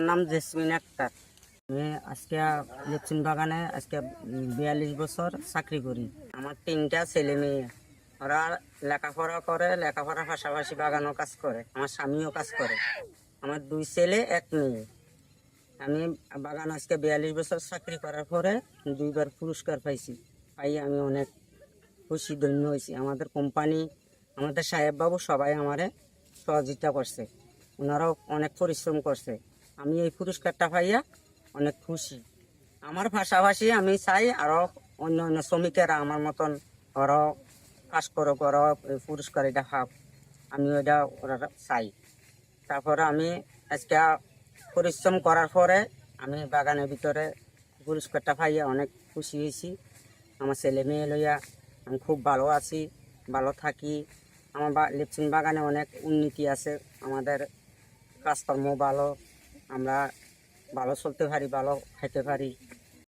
আমার নাম জেসমিন আক্তার। আমি আজকে লিপসিন বাগানে আজকে বিয়াল্লিশ বছর চাকরি করি। আমার তিনটা ছেলে মেয়ে। ওরা লেখাপড়া করে, লেখাপড়ার পাশাপাশি বাগানও কাজ করে। আমার স্বামীও কাজ করে। আমার দুই ছেলে, এক মেয়ে। আমি বাগান আজকে বিয়াল্লিশ বছর চাকরি করার পরে দুইবার পুরস্কার পাইছি। পাই আমি অনেক খুশি, ধন্য হয়েছি। আমাদের কোম্পানি, আমাদের সাহেববাবু সবাই আমারে সহযোগিতা করছে। ওনারাও অনেক পরিশ্রম করছে। আমি এই পুরস্কারটা পাইয়া অনেক খুশি। আমার পাশাপাশি আমি চাই আরও অন্য অন্য শ্রমিকেরা আমার মতন ওরাও কাজ করো করো এই পুরস্কার এটা হাফ আমি ওটা ওরা চাই। তারপরে আমি আজকে পরিশ্রম করার পরে আমি বাগানের ভিতরে পুরস্কারটা পাইয়া অনেক খুশি হয়েছি। আমার ছেলে মেয়ে লইয়া আমি খুব ভালো আছি, ভালো থাকি। আমার বা লিপসিন বাগানে অনেক উন্নতি আছে। আমাদের কাজকর্ম ভালো। আমরা ভালো চলতে পারি ভালো খাইতে পারি।